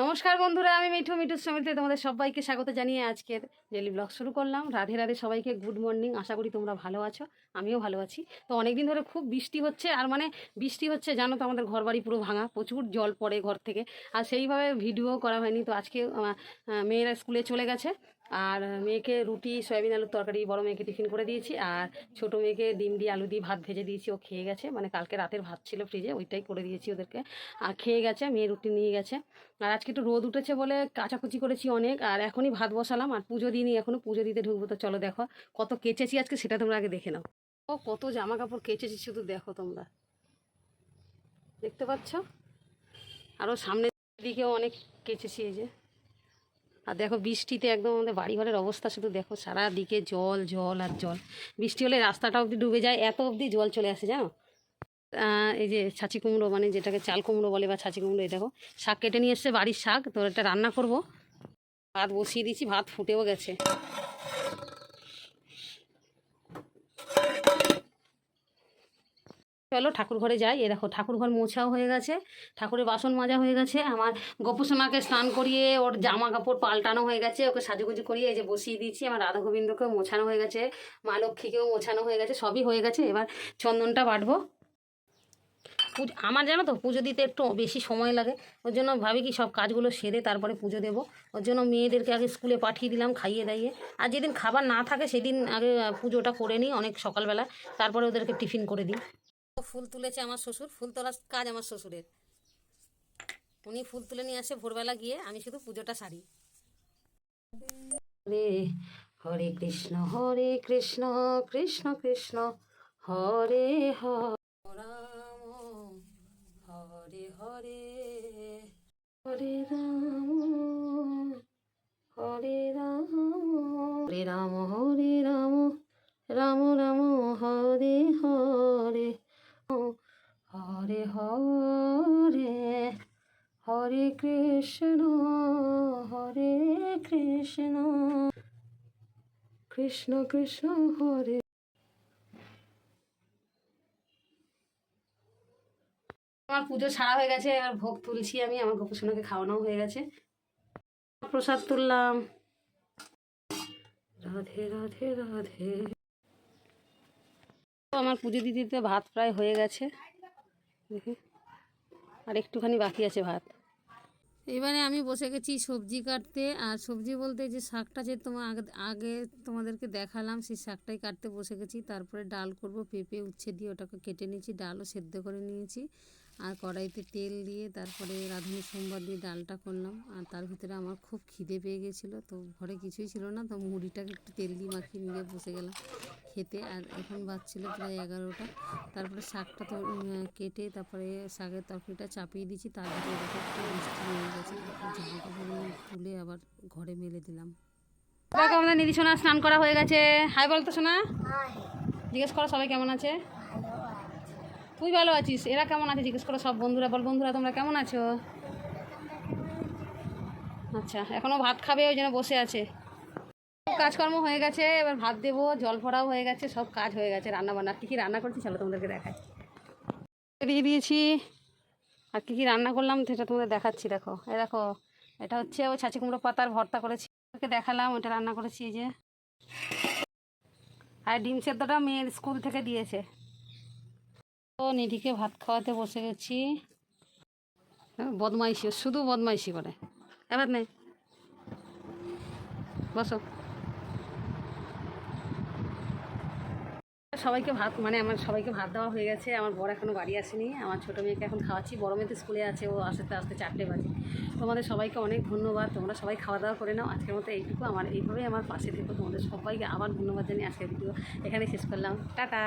নমস্কার বন্ধুরা, আমি মিঠু মিঠুর সমিতিতে তোমাদের সবাইকে স্বাগত জানিয়ে আজকের ডেলি ব্লগ শুরু করলাম। রাধে রাধে সবাইকে গুড মর্নিং আশা করি তোমরা ভালো আছো, আমিও ভালো আছি। তো অনেকদিন ধরে খুব বৃষ্টি হচ্ছে, আর মানে বৃষ্টি হচ্ছে, জানো তো আমাদের ঘর বাড়ি পুরো ভাঙা, প্রচুর জল পড়ে ঘর থেকে, আর সেইভাবে ভিডিও করা হয়নি। তো আজকে মেয়েরা স্কুলে চলে গেছে আর মেয়েকে রুটি, সয়াবিন আলুর তরকারি, বড় মেয়েকে টিফিন করে দিয়েছি। আর ছোট মেয়েকে ডিম দিয়ে আলু দিয়ে ভাত ভেজে দিয়েছি, ও খেয়ে গেছে। মানে কালকে রাতের ভাত ছিল ফ্রিজে, ওইটাই করে দিয়েছি ওদেরকে। আর খেয়ে গেছে, মেয়ে রুটি নিয়ে গেছে। আর আজকে একটু রোদ উঠেছে বলে কাচাকুচি করেছি অনেক, আর এখনই ভাত বসালাম। আর পুজো দিইনি, এখনও পুজো দিতে ঢুকবো। তো চলো দেখো, কত কেচেছি আজকে সেটা তোমরা আগে দেখে নাও। ও, কত জামা কাপড় কেচেছি শুধু দেখো তোমরা। দেখতে পাচ্ছ? আরও সামনের দিকেও অনেক কেচেছি এই যে। আর দেখো বৃষ্টিতে একদম আমাদের বাড়ি ঘরের অবস্থা শুধু দেখো সারা দিকে জল জল আর জল। বৃষ্টি হলে রাস্তাটা অবধি ডুবে যায়, এত অবধি জল চলে আসে জানো? এই যে ছাঁচি কুমড়ো মানে যেটাকে চাল কুমড়ো বলে বা ছাঁচি কুমড়ো, এই দেখো, শাক কেটে নিয়ে এসছে বাড়ির শাক, তো এটা রান্না করব। ভাত বসিয়ে দিয়েছি, ভাত ফুটেও গেছে। চলো ঠাকুর ঘরে যাই। এ দেখো, ঠাকুর ঘর মোছাও হয়ে গেছে, ঠাকুরের বাসন মাজা হয়ে গেছে। আমার গোপুসোনাকে স্নান করিয়ে ওর জামা কাপড় পাল্টানো হয়ে গেছে, ওকে সাজুগুজু করিয়ে এই যে বসিয়ে দিয়েছি। আমার রাধা গোবিন্দকেও মোছানো হয়ে গেছে, মা লক্ষ্মীকেও মোছানো হয়ে গেছে, সবই হয়ে গেছে। এবার চন্দনটা বাটবো। পুজো, আমার জানো তো, পুজো দিতে একটু বেশি সময় লাগে। ওর জন্য ভাবি কি সব কাজগুলো সেরে তারপরে পুজো দেবো। ওর জন্য মেয়েদেরকে আগে স্কুলে পাঠিয়ে দিলাম খাইয়ে দাইয়ে। আর যেদিন খাবার না থাকে, সেদিন আগে পুজোটা করে নিই অনেক সকালবেলা। তারপরে ওদেরকে টিফিন করে দিই। ফুল তুলেছে আমার শ্বশুর, ফুল তোলার কাজ আমার শ্বশুরের। উনি ফুল তুলে নিয়ে আসে ভোরবেলা গিয়ে, আমি শুধু পুজোটা সারি। হরে কৃষ্ণ হরে কৃষ্ণ কৃষ্ণ কৃষ্ণ হরে রাম, হরে হরে হরে রাম হরে রাম হরে রাম হরে রাম রাম রাম, হরে হরে। হরে হরে হরে কৃষ্ণ হরে কৃষ্ণ। কৃষ্ণ কৃষ্ণ, হরে। আমার পুজো সারা হয়ে গেছে আর ভোগ তুলছি আমি, আমার গোপসোনাকে খাওয়ানো হয়ে গেছে। প্রসাদ তুললাম। রাধে রাধে রাধে। আমার পুজো দিতে ভাত প্রায় হয়ে গেছে। দেখি। আর একটুখানি বাকি আছে ভাত। এবারে আমি বসে গেছি সবজি কাটতে, আর সবজি বলতে যে শাকটা যে তোমার আগে আগে তোমাদেরকে দেখালাম, সেই শাকটাই কাটতে বসে গেছি। তারপরে ডাল করব, পেঁপে উচ্ছে দিয়ে ওটাকে কেটে নিয়েছি, ডালও সেদ্ধ করে নিয়েছি। আর কড়াইতে তেল দিয়ে তারপরে রাঁধুনি সোমবার দিয়ে ডালটা করলাম। আর তার ভিতরে আমার খুব খিদে পেয়ে গেছিল, তো ঘরে কিছুই ছিল না, তো মুড়িটাকে একটু তেল দিয়ে মাখিয়ে নিয়ে বসে গেলাম খেতে। আর এখন বাজছিল প্রায় এগারোটা। তারপরে শাকটা তো কেটে তারপরে শাকের তরকারিটা চাপিয়ে দিয়েছি, তার ভিতরে একটু মিষ্টি হয়ে গেছে। জামা কাপড়গুলো তুলে আবার ঘরে মেলে দিলাম। আমাদের নিধি সোনা স্নান করা হয়ে গেছে। হাই বলতো সোনা। জিজ্ঞেস করো সবাই কেমন আছে? তুই ভালো আছিস? এরা কেমন আছে? জিজ্ঞেস করো সব বন্ধুরা। বল বন্ধুরা, তোমরা কেমন আছো? আচ্ছা এখনও ভাত খাবে, ওই জন্য বসে আছে। কাজকর্ম হয়ে গেছে, এবার ভাত দেবো, জল ভরাও হয়ে গেছে, সব কাজ হয়ে গেছে রান্না বান্না কী কী রান্না করছি চলো তোমাদেরকে দেখাই। দিয়ে দিয়েছি, আর কী কী রান্না করলাম সেটা তোমাদের দেখাচ্ছি, দেখো। এই দেখো, এটা হচ্ছে ওই ছাঁচি কুমড়ো পাতার ভর্তা করেছি, ওকে দেখালাম, ওটা রান্না করেছি এই যে। আর ডিম সেদ্ধটা মেয়ের স্কুল থেকে দিয়েছে। তো নিধিকে ভাত খাওয়াতে বসে গেছি। হ্যাঁ, বদমাইশি শুধু বদমাইশি করে। এবার নেই বসো। সবাইকে ভাত মানে আমার সবাইকে ভাত দেওয়া হয়ে গেছে। আমার বর এখনও বাড়ি আসেনি। আমার ছোটো মেয়েকে এখন খাওয়াচ্ছি। বড় মেয়ে তো স্কুলে আছে ও আসতে আসতে চারটে বাজে। তোমাদের সবাইকে অনেক ধন্যবাদ। তোমরা সবাই খাওয়া দাওয়া করে নাও। আজকের মতো এইটুকু। আমার এইভাবেই আমার পাশে থেকো। তোমাদের সবাইকে আবার ধন্যবাদ জানিয়ে আজকের ভিডিও এখানে শেষ করলাম। টাটা!